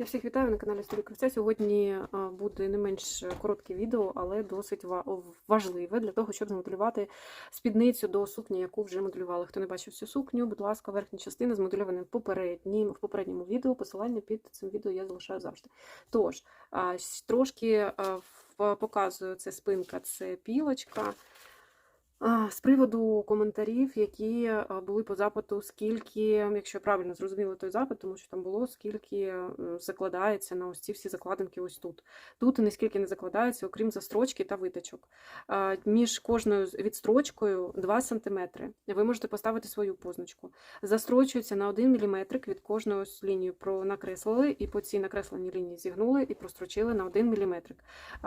Я всіх вітаю на каналі Історія Кравця. Сьогодні буде не менш коротке відео, але досить важливе для того, щоб змоделювати спідницю до сукні, яку вже моделювали. Хто не бачив цю сукню, будь ласка, верхня частина змодельована в попереднім, в попередньому відео. Посилання під цим відео я залишаю завжди. Тож, трошки в- показую це спинка, це пілочка. З приводу коментарів, які були по запиту, скільки, якщо я правильно зрозуміла той запит, тому що там було, скільки е, закладається на ось ці всі закладинки ось тут. Тут ніскільки не закладається, окрім застрочки та виточок. Між кожною відстрочкою 2 см. Ви можете поставити свою позначку. Застрочується на 1 мм від кожної ось лінії пронакреслили, і по цій накресленій лінії зігнули і прострочили на 1 мм.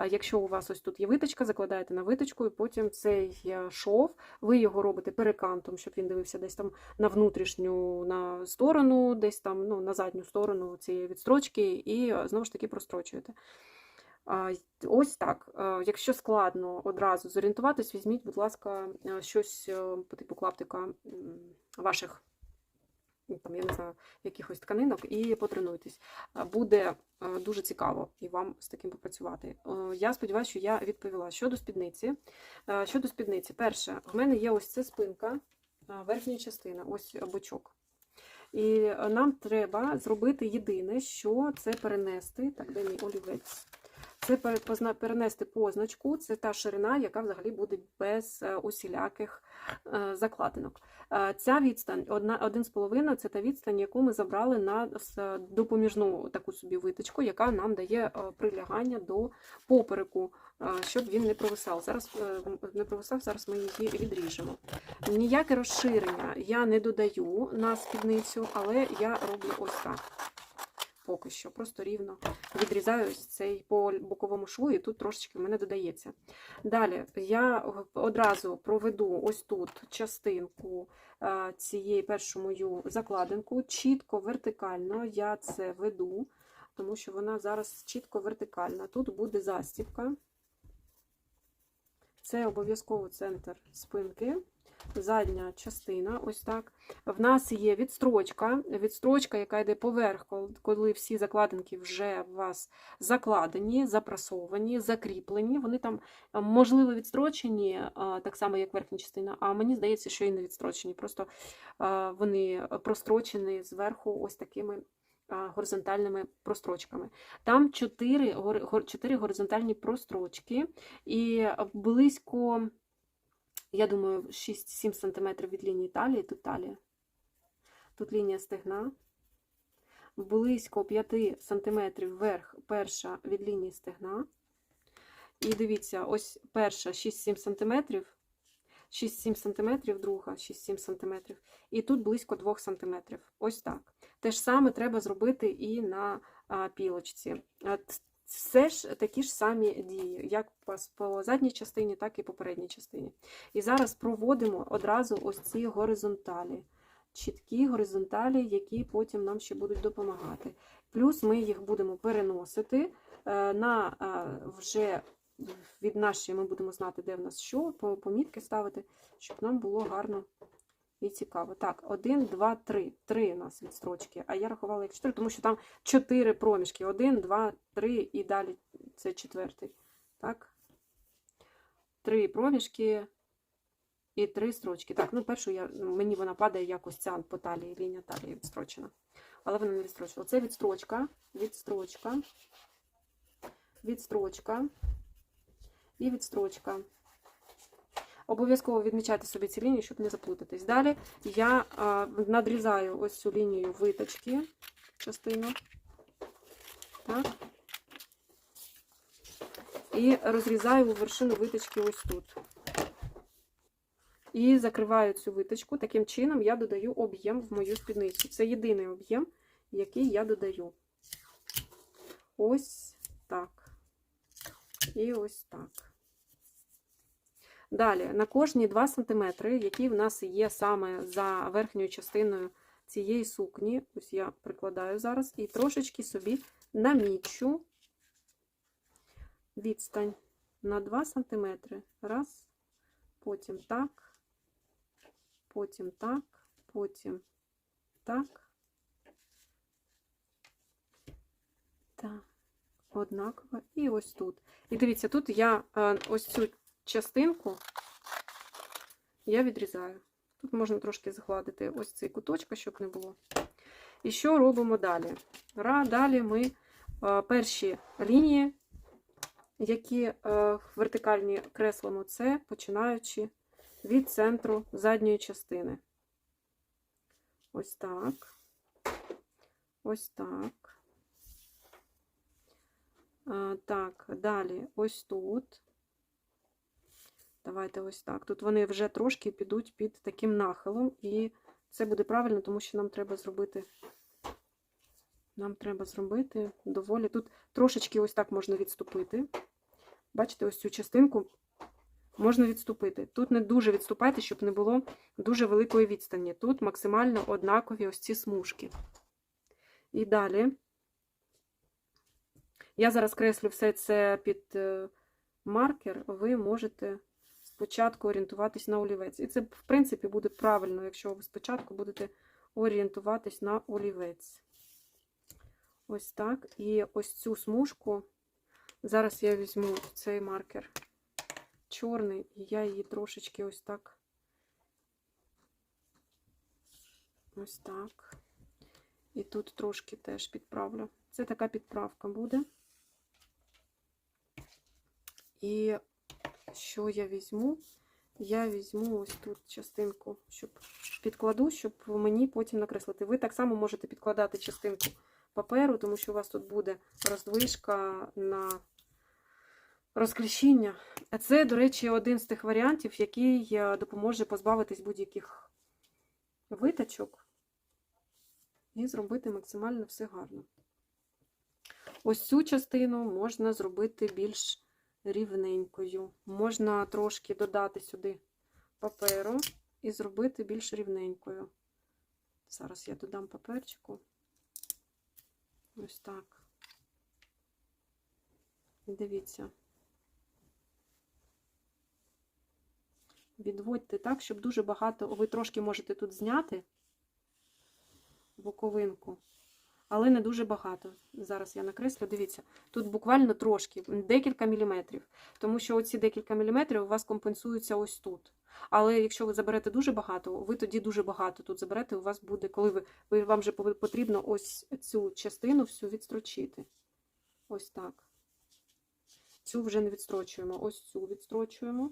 Якщо у вас ось тут є виточка, закладаєте на виточку, і потім цей е, шов, ви його робите перекантом, щоб він дивився десь там на внутрішню на сторону, десь там ну, на задню сторону цієї відстрочки, і е, знову ж таки прострочуєте. Ось так. Е, Якщо складно одразу зорієнтуватись, візьміть, будь ласка, е, щось по типу клаптика ваших. Ну, Там, я не знаю, якихось тканинок, і потренуйтесь. Буде е, дуже цікаво і вам з таким попрацювати. Е, Я сподіваюся, що я відповіла. Щодо спідниці. Е, Щодо спідниці, перше, в мене є ось ця спинка, е, верхня частина, ось бочок. І е, нам треба зробити єдине, що це перенести. Так, де мій олівець? Це перенести позначку, це та ширина, яка взагалі буде без е, усіляких е, закладинок. Е, Ця відстань, 1,5 це та відстань, яку ми забрали на допоміжну таку собі виточку, яка нам дає прилягання до попереку, щоб він не провисав. Зараз не провисав, зараз ми її відріжемо. Ніяке розширення я не додаю на спідницю, але я роблю ось так. Поки що, просто рівно відрізаю цей по боковому шву, і тут трошечки в мене додається. Далі я одразу проведу ось тут частинку е, цієї першу мою закладинку, чітко вертикально я це веду, тому що вона зараз чітко вертикальна. Тут буде застібка. Це обов'язково центр спинки, задня частина, ось так. В нас є відстрочка, відстрочка, яка йде поверх, коли всі закладинки вже у вас закладені, запрасовані, закріплені. Вони там, е, можливо, відстрочені, е, так само, як верхня частина, а мені здається, що і не відстрочені. Просто е, вони прострочені зверху ось такими горизонтальними прострочками. Там 4, 4 горизонтальні прострочки, і близько, я думаю, 6-7 см від лінії талії, тут талія. Тут лінія стегна. Близько 5 см вверх перша від лінії стегна. І дивіться, ось перша 6-7 см, 6-7 см, друга 6-7 см. І тут близько 2 см. Ось так. Те ж саме треба зробити і на пілочці. Все ж такі ж самі дії, як по задній частині, так і по передній частині. І зараз проводимо одразу ось ці горизонталі. Чіткі горизонталі, які потім нам ще будуть допомагати. Плюс ми їх будемо переносити е, на е, вже від нашої ми будемо знати, де в нас що, помітки ставити, щоб нам було гарно і цікаво. Так, один, два, три. Три у нас відстрочки. А я рахувала як чотири, тому що там чотири проміжки. Один, два, три і далі це четвертий. Так. Три проміжки і три строчки. Так, ну першу я, мені вона падає якось ця по талії, лінія талії відстрочена. Але вона не відстрочена. Це відстрочка, відстрочка, відстрочка і відстрочка. Обов'язково відмічайте собі ці лінії, щоб не заплутатись. Далі я надрізаю ось цю лінію виточки, частину. Так. І розрізаю вершину виточки ось тут. І закриваю цю виточку. Таким чином я додаю об'єм в мою спідницю. Це єдиний об'єм, який я додаю. Ось так. І ось так. Далі, на кожні 2 см, які в нас є саме за верхньою частиною цієї сукні, ось я прикладаю зараз, і трошечки собі намічу відстань на 2 см. Раз, потім так, потім так, потім так. однакова. І ось тут. І дивіться, тут я е, ось цю частинку я відрізаю. Тут можна трошки згладити ось цей куточок, щоб не було. І що робимо далі? Ра, Далі ми е, перші лінії, які е, вертикальні креслимо, це починаючи від центру задньої частини. Ось так. Ось так. А, так, далі ось тут. Давайте ось так. Тут вони вже трошки підуть під таким нахилом, і це буде правильно, тому що нам треба зробити. Нам треба зробити доволі. Тут трошечки ось так можна відступити. Бачите, ось цю частинку можна відступити. Тут не дуже відступайте, щоб не було дуже великої відстані. Тут максимально однакові ось ці смужки. І далі я зараз креслю все це під е, маркер, ви можете спочатку орієнтуватись на олівець. І це, в принципі, буде правильно, якщо ви спочатку будете орієнтуватись на олівець. Ось так. І ось цю смужку. Зараз я візьму цей маркер чорний, і я її трошечки ось так. Ось так. І тут трошки теж підправлю. Це така підправка буде. І що я візьму? Я візьму ось тут частинку, щоб підкладу, щоб мені потім накреслити. Ви так само можете підкладати частинку паперу, тому що у вас тут буде роздвижка на розкліщення. Це, до речі, один з тих варіантів, який е, допоможе позбавитись будь-яких витачок і зробити максимально все гарно. Ось цю частину можна зробити більш рівненькою. Можна трошки додати сюди паперу і зробити більш рівненькою. Зараз я додам паперчику. Ось так. І дивіться. Відводьте так, щоб дуже багато, ви трошки можете тут зняти боковинку, але не дуже багато. Зараз я накреслю, дивіться, тут буквально трошки, декілька міліметрів, тому що оці декілька міліметрів у вас компенсуються ось тут. Але якщо ви заберете дуже багато, ви тоді дуже багато тут заберете, у вас буде, коли ви, ви вам вже потрібно ось цю частину всю відстрочити. Ось так. Цю вже не відстрочуємо, ось цю відстрочуємо.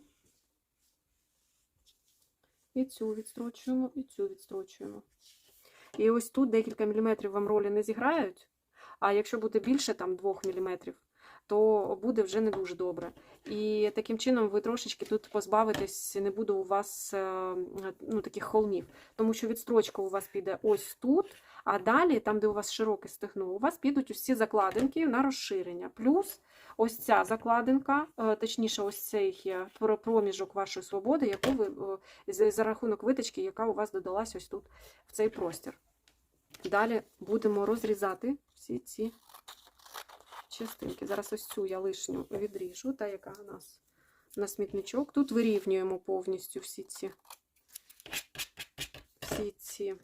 І цю відстрочуємо, і цю відстрочуємо. І ось тут декілька міліметрів вам ролі не зіграють, а якщо буде більше там 2 міліметрів, то буде вже не дуже добре. І таким чином ви трошечки тут позбавитесь, не буде у вас е, ну, таких холмів. Тому що відстрочка у вас піде ось тут, а далі, там, де у вас широке стегно, у вас підуть усі закладинки на розширення. Плюс ось ця закладинка, е, точніше, ось цей е, проміжок вашої свободи, яку ви за рахунок виточки, яка у вас додалась ось тут в цей простір. Далі будемо розрізати всі ці частинки. Зараз ось цю я лишню відріжу, та яка у нас на смітничок. Тут вирівнюємо повністю всі ці всі ці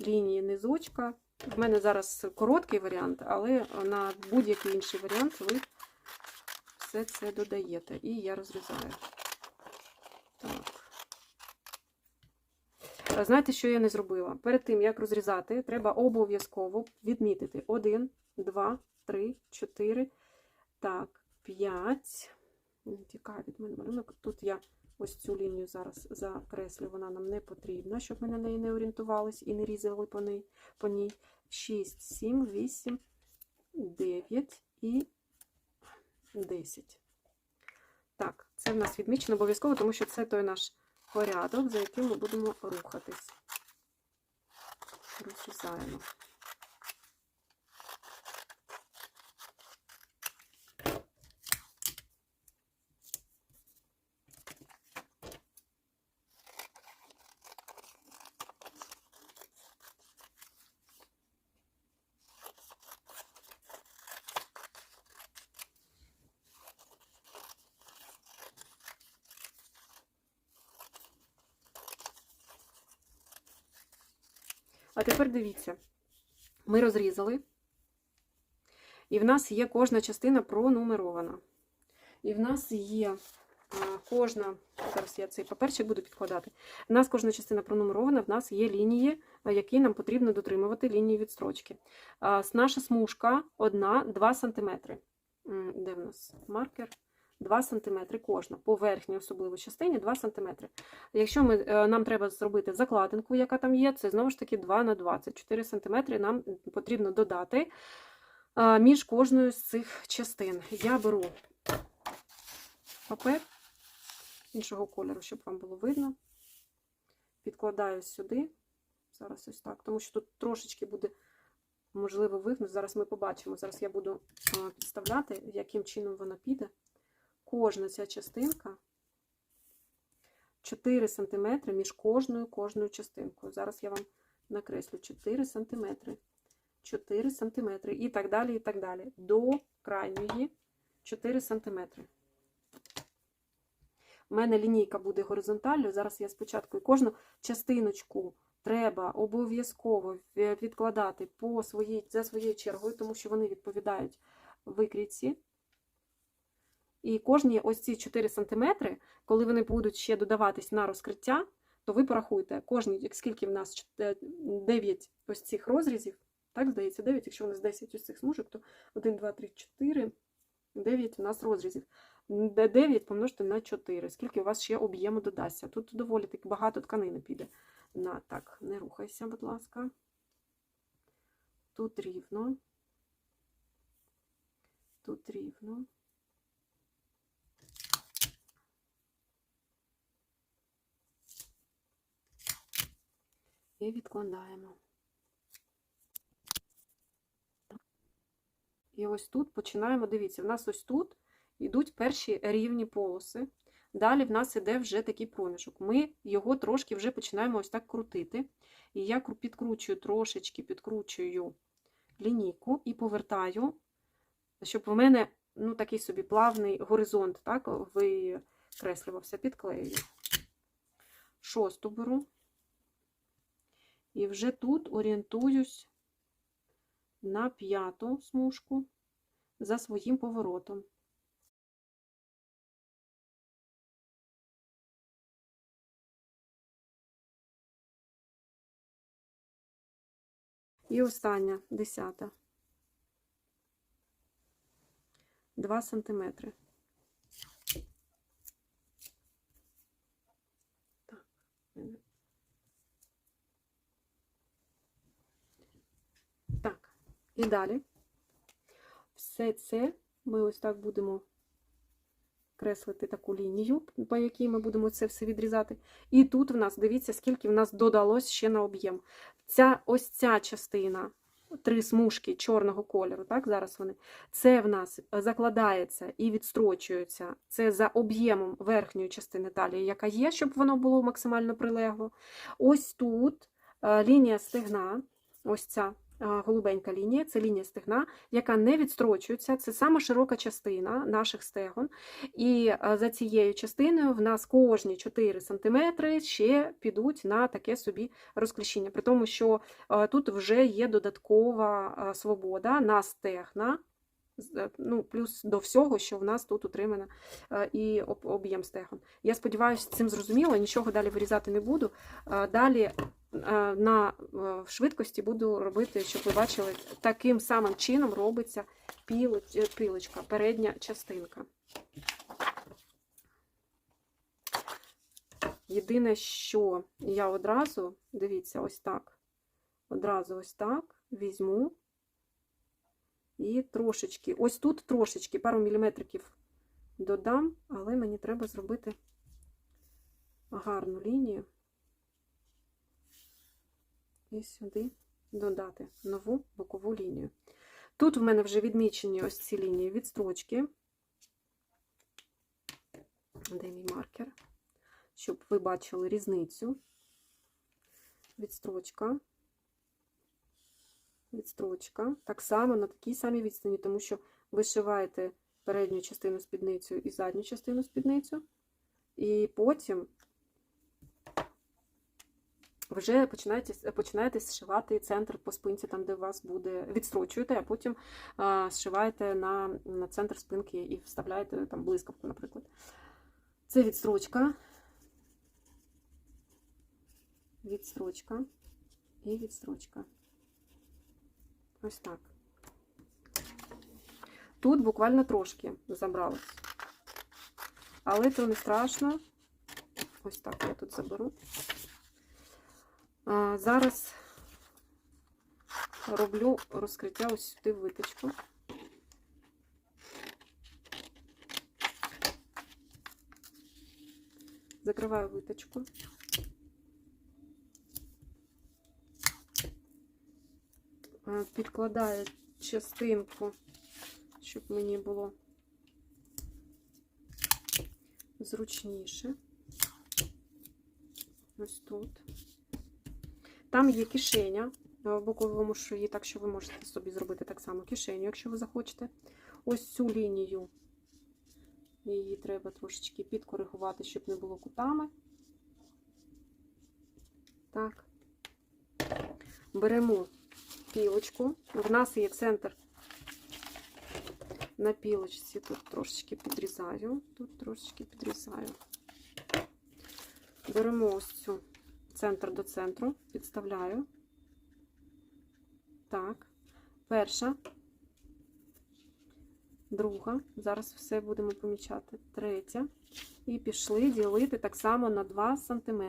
лінії низочка. В мене зараз короткий варіант, але на будь-який інший варіант ви все це додаєте. І я розрізаю. Знаєте, що я не зробила? Перед тим, як розрізати, треба обов'язково відмітити 1, 2, 3, 4, так, 5. Тікає від мене малюнок. Тут я ось цю лінію зараз закреслю, вона нам не потрібна, щоб ми на неї не орієнтувались і не різали по ній. По ній. 6, 7, 8, 9 і 10. Так, це в нас відмічено обов'язково, тому що це той наш порядок, за яким ми будемо рухатись. Розрізаємо. А тепер дивіться, ми розрізали. І в нас є кожна частина пронумерована. І в нас є кожна, зараз я цей паперчик буду підкладати. В нас кожна частина пронумерована, в нас є лінії, які нам потрібно дотримувати, лінії відстрочки. Наша смужка одна 2 см. Де в нас маркер? 2 см кожна, по верхній особливо частині 2 см. Якщо ми, е, нам треба зробити закладинку, яка там є, це знову ж таки 2 на 24 см нам потрібно додати між кожною з цих частин. Я беру папер іншого кольору, щоб вам було видно. Підкладаю сюди. Зараз ось так, тому що тут трошечки буде, можливо, вигнути. Зараз ми побачимо. Зараз я буду підставляти, яким чином вона піде. Кожна ця частинка 4 см між кожною кожною частинкою. Зараз я вам накреслю 4 см. 4 см і так далі, і так далі. До крайньої 4 см. У мене лінійка буде горизонтальною. Зараз я спочатку кожну частиночку треба обов'язково відкладати по своїй, за своєю чергою, тому що вони відповідають викрійці. І кожні ось ці 4 см, коли вони будуть ще додаватись на розкриття, то ви порахуйте, кожні, скільки в нас 9 ось цих розрізів, так, здається, 9, якщо у нас 10 ось цих смужок, то 1, 2, 3, 4, 9 у нас розрізів. 9 помножити на 4. Скільки у вас ще об'єму додасться? Тут доволі таки багато тканини піде. На, так, не рухайся, будь ласка. Тут рівно. Тут рівно. І відкладаємо. І ось тут починаємо, дивіться, в нас ось тут йдуть перші рівні полоси. Далі в нас іде вже такий проміжок. Ми його трошки вже починаємо ось так крутити. І я підкручую трошечки, підкручую лінійку і повертаю, щоб в мене ну, такий собі плавний горизонт так, викреслювався, підклеюю. Шосту беру. І вже тут орієнтуюсь на п'яту смужку за своїм поворотом. І остання, десята. Два сантиметри. Так. Так, і далі. Все це ми ось так будемо креслити таку лінію, по якій ми будемо це все відрізати. І тут в нас, дивіться, скільки в нас додалось ще на об'єм. Ця, ось ця частина, три смужки чорного кольору, так, зараз вони, це в нас закладається і відстрочується. Це за об'ємом верхньої частини талії, яка є, щоб воно було максимально прилегло. Ось тут е, лінія стегна, ось ця голубенька лінія, це лінія стегна, яка не відстрочується. Це сама широка частина наших стегон. І за цією частиною в нас кожні 4 см ще підуть на таке собі розкліщення. При тому, що тут вже є додаткова свобода на стегна. Ну, плюс до всього, що в нас тут утримано е, і об'єм стегон. Я сподіваюся, цим зрозуміло, нічого далі вирізати не буду. Е, Далі е, на швидкості буду робити, щоб ви бачили, таким самим чином робиться пілоч- пілочка, передня частинка. Єдине, що я одразу, дивіться, ось так, одразу ось так візьму і трошечки, ось тут трошечки, пару міліметриків додам, але мені треба зробити гарну лінію. І сюди додати нову бокову лінію. Тут в мене вже відмічені ось ці лінії від строчки. Де мій маркер? Щоб ви бачили різницю. Відстрочка. Відстрочка. Так само на такій самій відстані, тому що вишиваєте передню частину спідницю і задню частину спідницю. І потім вже починаєте, починаєте зшивати центр по спинці, там, де у вас буде, відстрочуєте, а потім а, зшиваєте на, на центр спинки і вставляєте там блискавку, наприклад. Це відстрочка. Відстрочка і відстрочка. Ось так. Тут буквально трошки забралось. Але то не страшно. Ось так я тут заберу. А, зараз роблю розкриття ось сюди виточку. Закриваю виточку. Підкладаю частинку, щоб мені було зручніше. Ось тут. Там є кишеня в боковому шиї, так що ви можете собі зробити так само кишеню, якщо ви захочете. Ось цю лінію. Її треба трошечки підкоригувати, щоб не було кутами. Так. Беремо пілочку. В нас є центр на пілочці. Тут трошечки підрізаю, тут трошечки підрізаю. Беремо ось цю центр до центру, підставляю. Так, перша, друга. Зараз все будемо помічати. Третя. І пішли ділити так само на 2 см.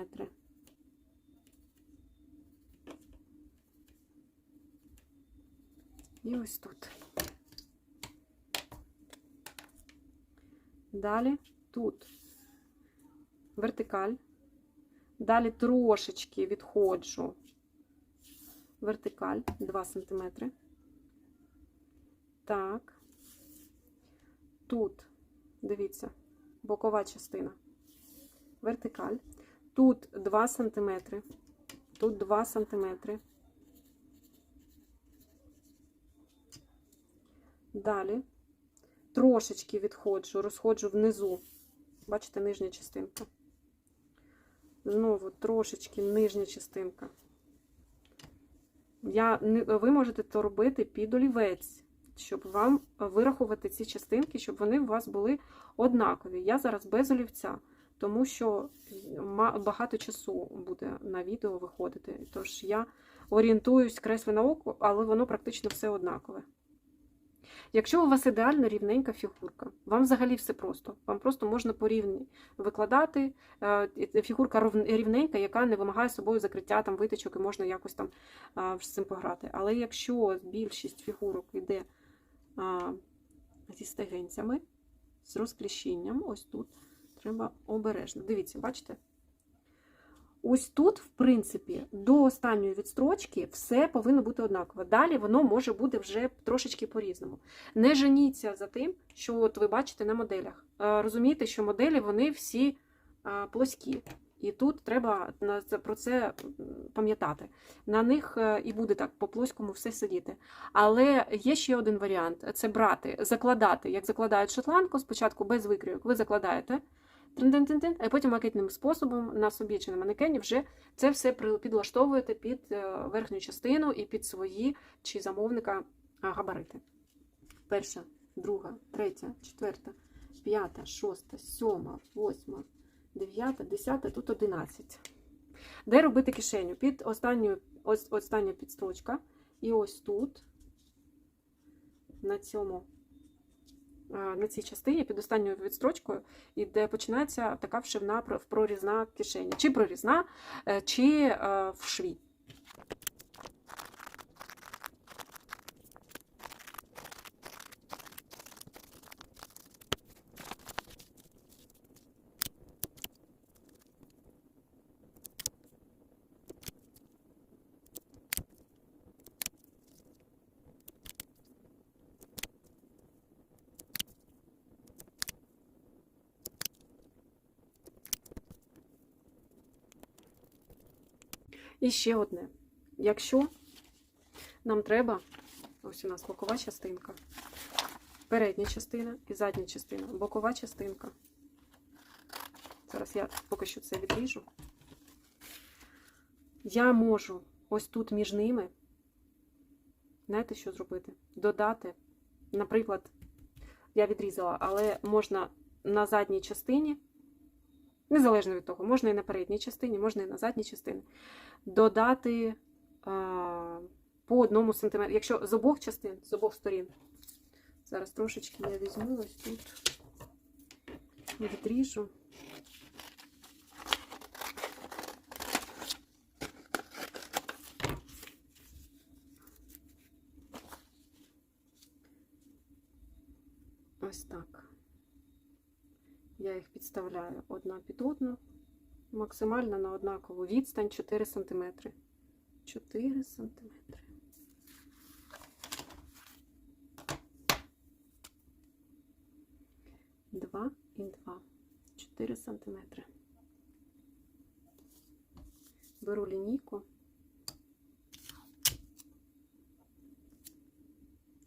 І ось тут. Далі тут вертикаль. Далі трошечки відходжу вертикаль 2 см. Так. Тут, дивіться, бокова частина. Вертикаль. Тут 2 см. Тут 2 см. Далі трошечки відходжу, розходжу внизу. Бачите, нижня частинка. Знову трошечки нижня частинка. Я, Ви можете це робити під олівець, щоб вам вирахувати ці частинки, щоб вони у вас були однакові. Я зараз без олівця, тому що багато часу буде на відео виходити. Тож я орієнтуюсь креслю на око, але воно практично все однакове. Якщо у вас ідеально рівненька фігурка, вам взагалі все просто. Вам просто можна порівні викладати е, фігурка рівненька, яка не вимагає собою закриття там витичок і можна якось там з цим пограти. Але якщо більшість фігурок йде зі стегенцями, з розкліщенням, ось тут треба обережно. Дивіться, бачите? Ось тут, в принципі, до останньої відстрочки все повинно бути однаково. Далі воно може бути вже трошечки по-різному. Не женіться за тим, що от ви бачите на моделях. Розумієте, що моделі вони всі плоські. І тут треба про це пам'ятати. На них е, і буде так по плоскому все сидіти. Але є ще один варіант: це брати, закладати, як закладають шотландку, спочатку без викрійок, ви закладаєте а потім макетним способом на собі чи на манекені вже це все підлаштовуєте під е, верхню частину і під свої чи замовника габарити. Перша, друга, третя, четверта, п'ята, шоста, сьома, восьма, дев'ята, десята, тут одинадцять. Де робити кишеню? Під останню, ось остання підстрочка. І ось тут, на цьому на цій частині під останньою відстрочкою, і де починається така вшивна прорізна кишеня. Чи прорізна, е, чи е, І ще одне. Якщо нам треба, ось у нас бокова частинка, передня частина і задня частина, бокова частинка. Зараз я поки що це відріжу. я можу ось тут між ними, знаєте, що зробити? Додати, наприклад, я відрізала, але можна на задній частині, незалежно від того, можна і на передній частині, можна і на задній частині, додати по одному сантиметру. Якщо з обох частин, з обох сторін. Зараз трошечки я візьму ось тут, відріжу. Ось так. Я їх підставляю одна під одну, максимально на однакову відстань 4 см. 4 см. Два і два. 4 сантиметри. Беру лінійку.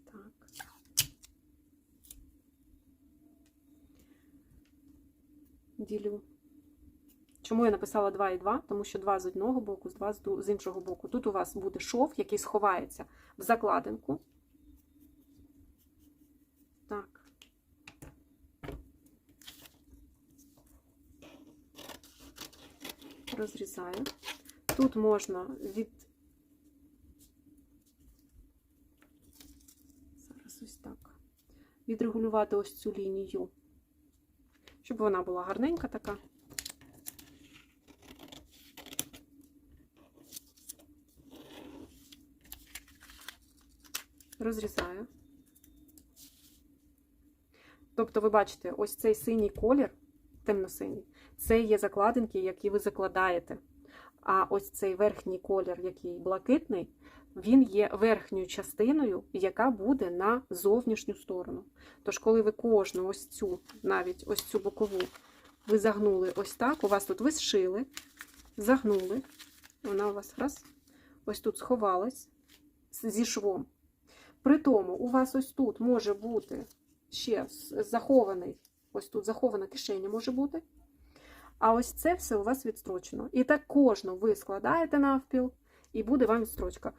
Так. Ділю. Чому я написала 2 і 2? Тому що 2 з одного боку, з 2 з іншого боку. Тут у вас буде шов, який сховається в закладинку. Так. Розрізаю. Тут можна від. Зараз ось так. Відрегулювати ось цю лінію, щоб вона була гарненька така. Розрізаю. Тобто, ви бачите, ось цей синій колір, темно-синій, це є закладинки, які ви закладаєте. А ось цей верхній колір, який блакитний, він є верхньою частиною, яка буде на зовнішню сторону. Тож, коли ви кожну ось цю, навіть ось цю бокову, ви загнули ось так, у вас тут ви зшили, загнули, вона у вас раз, ось тут сховалась зі швом. При тому, у вас ось тут може бути ще захований, ось тут захована кишеня може бути. А ось це все у вас відстрочено. І так кожну ви складаєте навпіл, і буде вам відстрочка.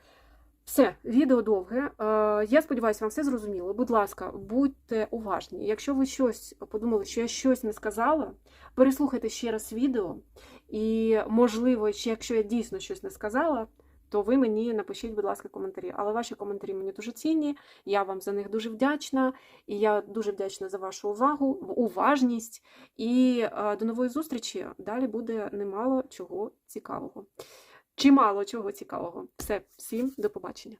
Все, відео довге. Е, Я сподіваюся, вам все зрозуміло. Будь ласка, будьте уважні. Якщо ви щось подумали, що я щось не сказала, переслухайте ще раз відео. І, можливо, якщо я дійсно щось не сказала, то ви мені напишіть, будь ласка, коментарі. Але ваші коментарі мені дуже цінні. Я вам за них дуже вдячна. І я дуже вдячна за вашу увагу, уважність. І е, до нової зустрічі. Далі буде немало чого цікавого. Чимало чого цікавого. Все, всім до побачення.